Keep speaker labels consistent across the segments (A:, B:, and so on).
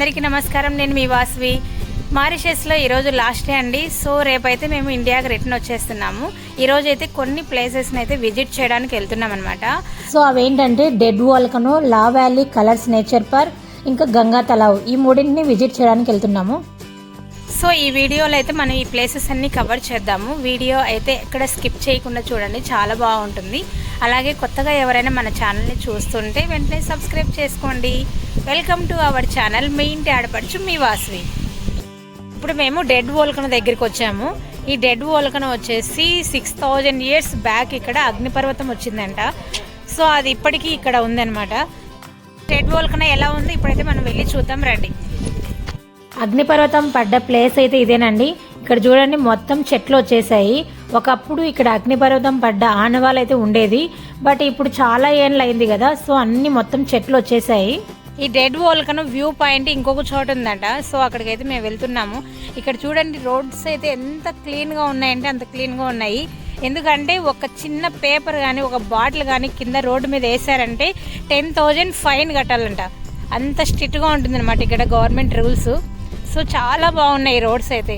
A: అందరికీ నమస్కారం. నేను మీ వాస్వి. మారిషస్లో ఈరోజు లాస్ట్ డే అండి. సో రేపైతే మేము ఇండియాకి రిటర్న్ వచ్చేస్తున్నాము. ఈరోజు అయితే కొన్ని ప్లేసెస్ని అయితే విజిట్ చేయడానికి వెళ్తున్నాం అనమాట
B: సో అవేంటంటే dead volcano La Vallée colours nature park ఇంకా గంగా తలావ్ ఈ మూడింటిని విజిట్ చేయడానికి వెళ్తున్నాము.
A: సో ఈ వీడియోలో అయితే మనం ఈ ప్లేసెస్ అన్నీ కవర్ చేద్దాము. వీడియో అయితే ఎక్కడ స్కిప్ చేయకుండా చూడండి. చాలా బాగుంటుంది. అలాగే కొత్తగా ఎవరైనా మన ఛానల్ని చూస్తుంటే వెంటనే సబ్స్క్రైబ్ చేసుకోండి. వెల్కమ్ టు అవర్ ఛానల్ మీ ఇంటి ఆడపడుచు మీ వాసవి. ఇప్పుడు మేము డెడ్ వోల్కన్ దగ్గరికి వచ్చాము. ఈ డెడ్ వోల్కన వచ్చేసి సిక్స్ థౌజండ్ ఇయర్స్ బ్యాక్ ఇక్కడ అగ్నిపర్వతం వచ్చిందంట. సో అది ఇప్పటికీ ఇక్కడ ఉందన్నమాట. డెడ్ వోల్కన్ ఎలా ఉంది? ఇప్పుడైతే మనం వెళ్ళి చూద్దాం రండి.
B: అగ్నిపర్వతం పడ్డ ప్లేస్ అయితే ఇదేనండి. ఇక్కడ చూడండి మొత్తం చెట్లు వచ్చేసాయి. ఒకప్పుడు ఇక్కడ అగ్నిపర్వతం పడ్డ ఆనవాలు అయితే ఉండేది. బట్ ఇప్పుడు చాలా ఏళ్ళు అయింది కదా సో అన్ని మొత్తం చెట్లు వచ్చేసాయి.
A: ఈ డెడ్ వోల్కన్ వ్యూ పాయింట్ ఇంకొక చోట ఉందంట. సో అక్కడికైతే మేము వెళ్తున్నాము. ఇక్కడ చూడండి రోడ్స్ అయితే ఎంత క్లీన్గా ఉన్నాయంటే అంత క్లీన్గా ఉన్నాయి. ఎందుకంటే ఒక చిన్న పేపర్ కానీ ఒక బాటిల్ కానీ కింద రోడ్డు మీద వేసారంటే టెన్ థౌజండ్ ఫైన్ కట్టాలంట. అంత స్ట్రిక్ట్గా ఉంటుందన్నమాట ఇక్కడ గవర్నమెంట్ రూల్స్. సో చాలా బాగున్నాయి రోడ్స్ అయితే.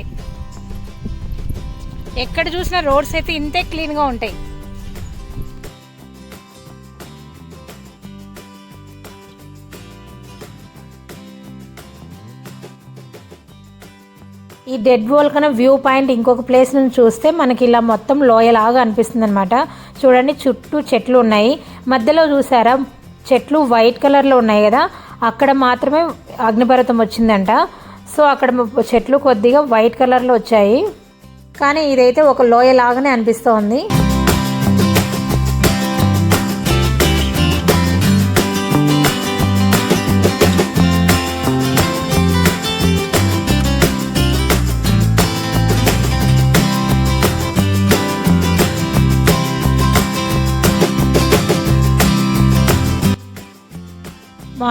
A: ఎక్కడ చూసినా రోడ్స్ అయితే ఇంతే క్లీన్గా ఉంటాయి.
B: ఈ డెడ్ కన్నా వ్యూ పాయింట్ ఇంకొక ప్లేస్ నుంచి చూస్తే మనకి ఇలా మొత్తం లోయలాగా అనిపిస్తుంది అనమాట చూడండి చుట్టూ చెట్లు ఉన్నాయి. మధ్యలో చూసారా? చెట్లు వైట్ కలర్లో ఉన్నాయి కదా. అక్కడ మాత్రమే అగ్నిపర్వతం వచ్చిందంట. సో అక్కడ చెట్లు కొద్దిగా వైట్ కలర్లో వచ్చాయి. కానీ ఇదైతే ఒక లోయ లాగానే అనిపిస్తోంది.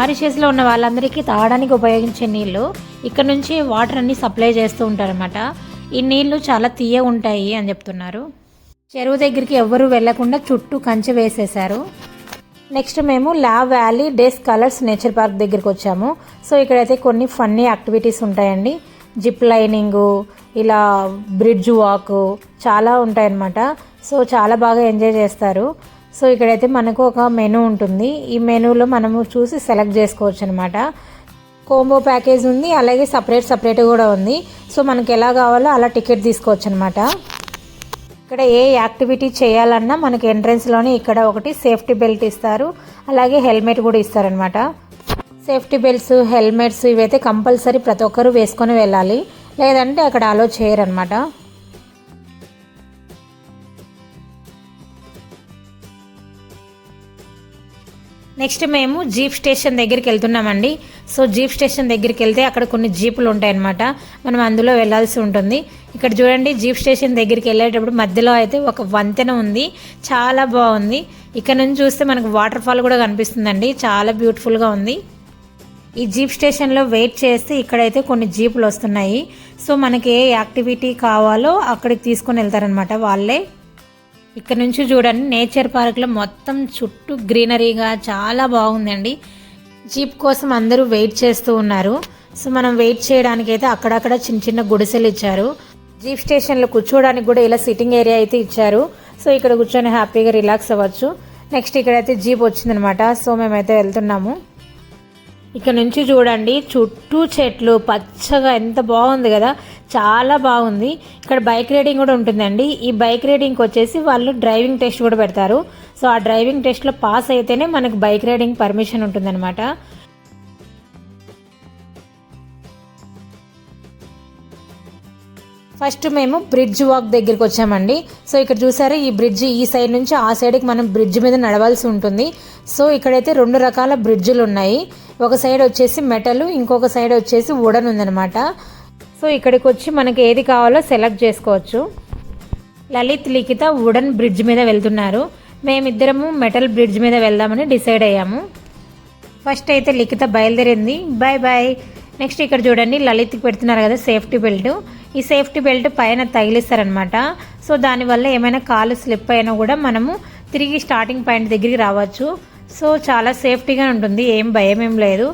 B: మారిషస్లో ఉన్న వాళ్ళందరికీ తాగడానికి ఉపయోగించే నీళ్ళు ఇక్కడ నుంచి వాటర్ అన్ని సప్లై చేస్తూ ఉంటారనమాట ఈ నీళ్ళు చాలా తీయ ఉంటాయి అని చెప్తున్నారు. చెరువు దగ్గరికి ఎవ్వరూ వెళ్ళకుండా చుట్టూ కంచె వేసేశారు. నెక్స్ట్ మేము la valley des colours nature park దగ్గరికి వచ్చాము. సో ఇక్కడైతే కొన్ని ఫన్నీ యాక్టివిటీస్ ఉంటాయండి. జిప్ లైనింగు ఇలా బ్రిడ్జ్ వాక్ చాలా ఉంటాయన్నమాట. సో చాలా బాగా ఎంజాయ్ చేస్తారు. సో ఇక్కడైతే మనకు ఒక మెనూ ఉంటుంది. ఈ మెనూలో మనము చూసి సెలెక్ట్ చేసుకోవచ్చు అనమాట కోంబో ప్యాకేజ్ ఉంది అలాగే సపరేట్ సపరేట్ కూడా ఉంది. సో మనకి ఎలా కావాలో అలా టికెట్ తీసుకోవచ్చు అనమాట ఇక్కడ ఏ యాక్టివిటీ చేయాలన్నా మనకి ఎంట్రన్స్లోనే ఇక్కడ ఒకటి సేఫ్టీ బెల్ట్ ఇస్తారు అలాగే హెల్మెట్ కూడా ఇస్తారనమాట. సేఫ్టీ బెల్ట్స్ హెల్మెట్స్ ఇవైతే కంపల్సరీ ప్రతి ఒక్కరూ వేసుకొని వెళ్ళాలి. లేదంటే అక్కడ అలో చేయరనమాట. నెక్స్ట్ మేము జీప్ స్టేషన్ దగ్గరికి వెళ్తున్నామండి. సో జీప్ స్టేషన్ దగ్గరికి వెళ్తే అక్కడ కొన్ని జీపులు ఉంటాయన్నమాట. మనం అందులో వెళ్ళాల్సి ఉంటుంది. ఇక్కడ చూడండి జీప్ స్టేషన్ దగ్గరికి వెళ్ళేటప్పుడు మధ్యలో అయితే ఒక వంతెన ఉంది. చాలా బాగుంది. ఇక్కడ నుంచి చూస్తే మనకు వాటర్ ఫాల్ కూడా కనిపిస్తుందండి. చాలా బ్యూటిఫుల్గా ఉంది. ఈ జీప్ స్టేషన్లో వెయిట్ చేస్తే ఇక్కడైతే కొన్ని జీపులు వస్తున్నాయి. సో మనకి ఏ యాక్టివిటీ కావాలో అక్కడికి తీసుకొని వెళ్తారనమాట వాళ్ళే. ఇక్కడ నుంచి చూడండి నేచర్ పార్క్లో మొత్తం చుట్టూ గ్రీనరీగా చాలా బాగుందండి. జీప్ కోసం అందరూ వెయిట్ చేస్తూ ఉన్నారు. సో మనం వెయిట్ చేయడానికి అయితే అక్కడక్కడ చిన్న చిన్న గుడిసెలు ఇచ్చారు. జీప్ స్టేషన్లో కూర్చోడానికి కూడా ఇలా సిట్టింగ్ ఏరియా అయితే ఇచ్చారు. సో ఇక్కడ కూర్చొని హ్యాపీగా రిలాక్స్ అవ్వచ్చు. నెక్స్ట్ ఇక్కడైతే జీప్ వచ్చిందనమాట. సో మేమైతే వెళ్తున్నాము. ఇక్కడ నుంచి చూడండి చుట్టూ చెట్లు పచ్చగా ఎంత బాగుంది కదా. చాలా బాగుంది. ఇక్కడ బైక్ రైడింగ్ కూడా ఉంటుందండి. ఈ బైక్ రైడింగ్కి వచ్చేసి వాళ్ళు డ్రైవింగ్ టెస్ట్ కూడా పెడతారు. సో ఆ డ్రైవింగ్ టెస్ట్లో పాస్ అయితేనే మనకు బైక్ రైడింగ్ పర్మిషన్ ఉంటుందన్నమాట. ఫస్ట్ మేము బ్రిడ్జ్ వాక్ దగ్గరికి వచ్చామండి. సో ఇక్కడ చూసారా ఈ బ్రిడ్జ్ ఈ సైడ్ నుంచి ఆ సైడ్కి మనం బ్రిడ్జ్ మీద నడవాల్సి ఉంటుంది. సో ఇక్కడైతే రెండు రకాల బ్రిడ్జ్లు ఉన్నాయి. ఒక సైడ్ వచ్చేసి మెటల్ ఇంకొక సైడ్ వచ్చేసి వుడన్ ఉందన్నమాట. సో ఇక్కడికి వచ్చి మనకి ఏది కావాలో సెలెక్ట్ చేసుకోవచ్చు. లలిత్ లిఖిత వుడన్ బ్రిడ్జ్ మీద వెళ్తున్నారు. మేమిద్దరము మెటల్ బ్రిడ్జ్ మీద వెళ్దామని డిసైడ్ అయ్యాము. ఫస్ట్ అయితే లిఖిత బయలుదేరింది. Bye bye. నెక్స్ట్ ఇక్కడ చూడండి లలిత్కి పెడుతున్నారు కదా సేఫ్టీ బెల్ట్. ఈ సేఫ్టీ బెల్ట్ పైన తగిలిస్తారనమాట సో దానివల్ల ఏమైనా కాలు స్లిప్ అయినా కూడా మనము తిరిగి స్టార్టింగ్ పాయింట్ దగ్గరికి రావచ్చు. సో చాలా సేఫ్టీగా ఉంటుంది. ఏం భయం ఏం లేదు.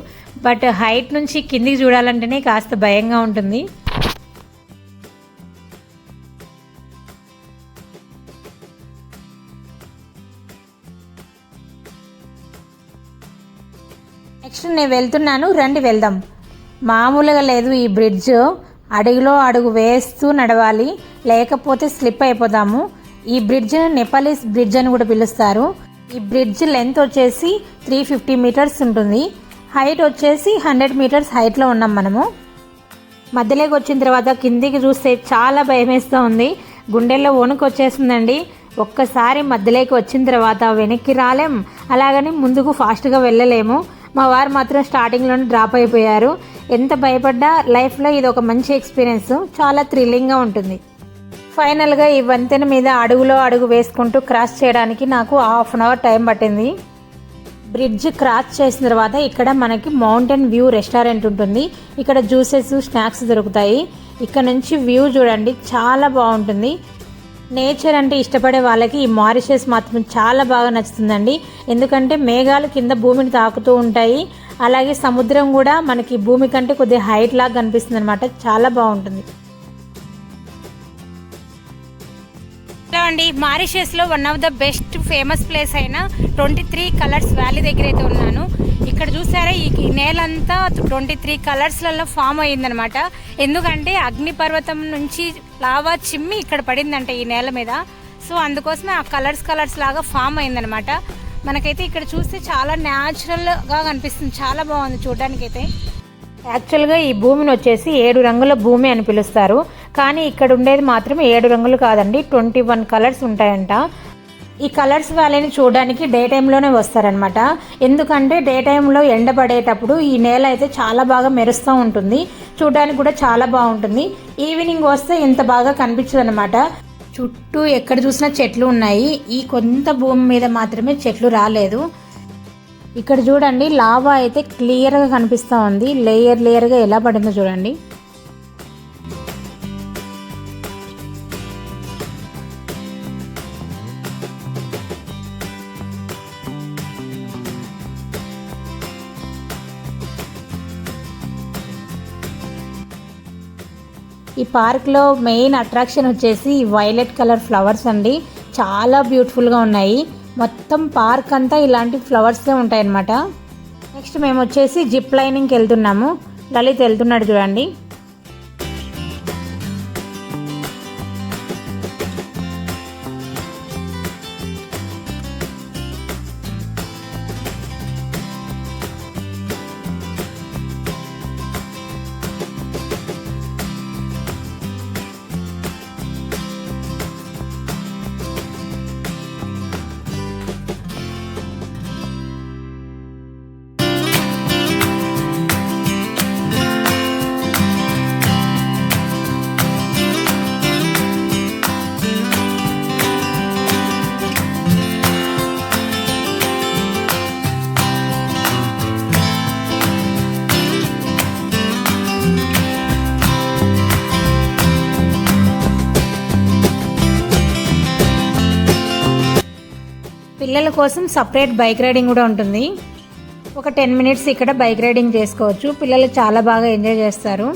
B: బట్ హైట్ నుంచి కిందికి చూడాలంటేనే కాస్త భయంగా ఉంటుంది. నెక్స్ట్ నేను వెళ్తున్నాను రండి వెళ్దాం. మామూలుగా లేదు ఈ బ్రిడ్జ్. అడుగులో అడుగు వేస్తూ నడవాలి లేకపోతే స్లిప్ అయిపోతాము. ఈ బ్రిడ్జ్ నెపాలీస్ బ్రిడ్జ్ అని కూడా పిలుస్తారు. ఈ బ్రిడ్జ్ లెంత్ వచ్చేసి త్రీ ఫిఫ్టీ మీటర్స్ ఉంటుంది. హైట్ వచ్చేసి హండ్రెడ్ మీటర్స్ హైట్లో ఉన్నాం మనము. మధ్యలోకి వచ్చిన తర్వాత కిందికి చూస్తే చాలా భయమేస్తూ ఉంది. గుండెల్లో వణుకు వచ్చేస్తుందండి. ఒక్కసారి మధ్యలోకి వచ్చిన తర్వాత వెనక్కి రాలేం. అలాగని ముందుకు ఫాస్ట్గా వెళ్ళలేము. మా వారు మాత్రం స్టార్టింగ్లోనే డ్రాప్ అయిపోయారు. ఎంత భయపడ్డా లైఫ్లో ఇది ఒక మంచి ఎక్స్పీరియన్స్. చాలా థ్రిల్లింగ్గా ఉంటుంది. ఫైనల్గా ఈ వంతెన మీద అడుగులో అడుగు వేసుకుంటూ క్రాస్ చేయడానికి నాకు హాఫ్ అన్ అవర్ టైం పట్టింది. బ్రిడ్జ్ క్రాస్ చేసిన తర్వాత ఇక్కడ మనకి మౌంటైన్ వ్యూ రెస్టారెంట్ ఉంటుంది. ఇక్కడ జ్యూసెస్ స్నాక్స్ దొరుకుతాయి. ఇక్కడ నుంచి వ్యూ చూడండి చాలా బాగుంటుంది. నేచర్ అంటే ఇష్టపడే వాళ్ళకి ఈ మారిషస్ మాత్రం చాలా బాగా నచ్చుతుందండి. ఎందుకంటే మేఘాలు కింద భూమిని తాకుతూ ఉంటాయి. అలాగే సముద్రం కూడా మనకి భూమి కంటే కొద్దిగా హైట్ లాగా కనిపిస్తుంది అనమాట చాలా బాగుంటుంది.
A: అండి. మారిషస్లో one of the best famous place అయిన ట్వంటీ త్రీ కలర్స్ వ్యాలీ దగ్గర అయితే ఉన్నాను. ఇక్కడ చూసారా ఈ ఈ నేలంతా ట్వంటీ త్రీ కలర్స్లలో ఫామ్ అయ్యిందనమాట. ఎందుకంటే అగ్నిపర్వతం నుంచి లావా చిమ్మి ఇక్కడ పడిందంట ఈ నేల మీద. సో అందుకోసమే ఆ కలర్స్ కలర్స్ లాగా ఫామ్ అయిందనమాట మనకైతే ఇక్కడ చూస్తే చాలా న్యాచురల్గా కనిపిస్తుంది. చాలా బాగుంది చూడడానికైతే.
B: యాక్చువల్గా ఈ భూమిని వచ్చేసి ఏడు రంగుల భూమి అని పిలుస్తారు. కానీ ఇక్కడ ఉండేది మాత్రం ఏడు రంగులు కాదండి ట్వంటీ వన్ కలర్స్ ఉంటాయంట. ఈ కలర్స్ వ్యాలీని చూడడానికి డే టైంలోనే వస్తారనమాట ఎందుకంటే డే టైంలో ఎండపడేటప్పుడు ఈ నేల అయితే చాలా బాగా మెరుస్తూ ఉంటుంది. చూడడానికి కూడా చాలా బాగుంటుంది. ఈవినింగ్ వస్తే ఇంత బాగా కనిపించదు అనమాట చుట్టూ ఎక్కడ చూసినా చెట్లు ఉన్నాయి. ఈ కొంత భూమి మీద మాత్రమే చెట్లు రాలేదు. ఇక్కడ చూడండి లావా అయితే క్లియర్గా కనిపిస్తూ ఉంది. లేయర్ లేయర్గా ఎలా పడిందో చూడండి. ఈ పార్క్లో మెయిన్ అట్రాక్షన్ వచ్చేసి వైలెట్ కలర్ ఫ్లవర్స్ అండి. చాలా బ్యూటిఫుల్గా ఉన్నాయి. మొత్తం పార్క్ అంతా ఇలాంటి ఫ్లవర్సే ఉంటాయన్నమాట. నెక్స్ట్ మేము వచ్చేసి జిప్ లైనింగ్కి వెళ్తున్నాము. లలిత్ వెళ్తున్నాడు చూడండి. పిల్లల కోసం సపరేట్ బైక్ రైడింగ్ కూడా ఉంటుంది. ఒక టెన్ మినిట్స్ ఇక్కడ బైక్ రైడింగ్ చేసుకోవచ్చు. పిల్లలు చాలా బాగా ఎంజాయ్ చేస్తారు.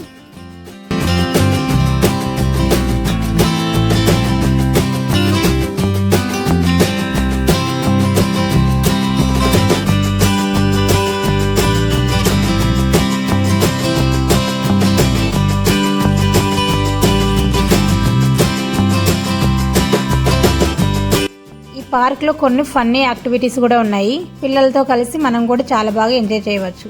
B: పార్క్లో కొన్ని ఫన్నీ యాక్టివిటీస్ కూడా ఉన్నాయి. పిల్లలతో కలిసి మనం కూడా చాలా బాగా ఎంజాయ్ చేయవచ్చు.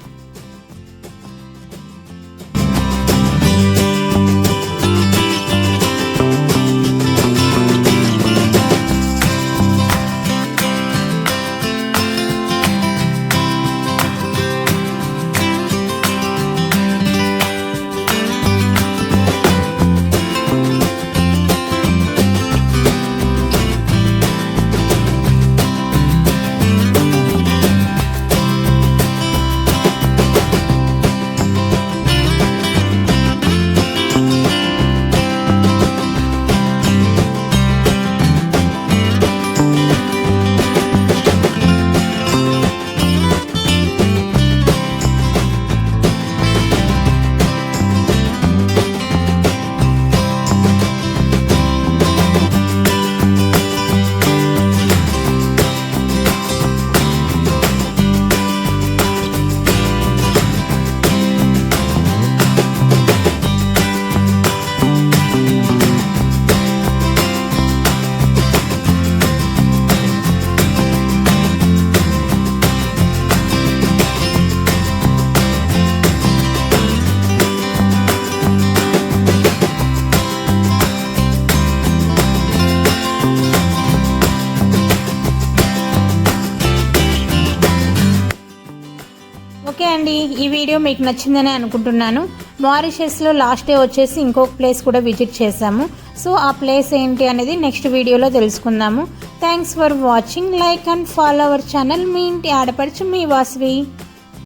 B: అండి. ఈ వీడియో మీకు నచ్చిందని అనుకుంటున్నాను. మారిషస్లో లాస్ట్ డే వచ్చేసి ఇంకొక ప్లేస్ కూడా విజిట్ చేశాము. సో ఆ ప్లేస్ ఏంటి అనేది నెక్స్ట్ వీడియోలో తెలుసుకుందాము. Thanks for watching. Like and follow our channel. మీ ఇంటి ఆడపడుచు మీ వాసవి.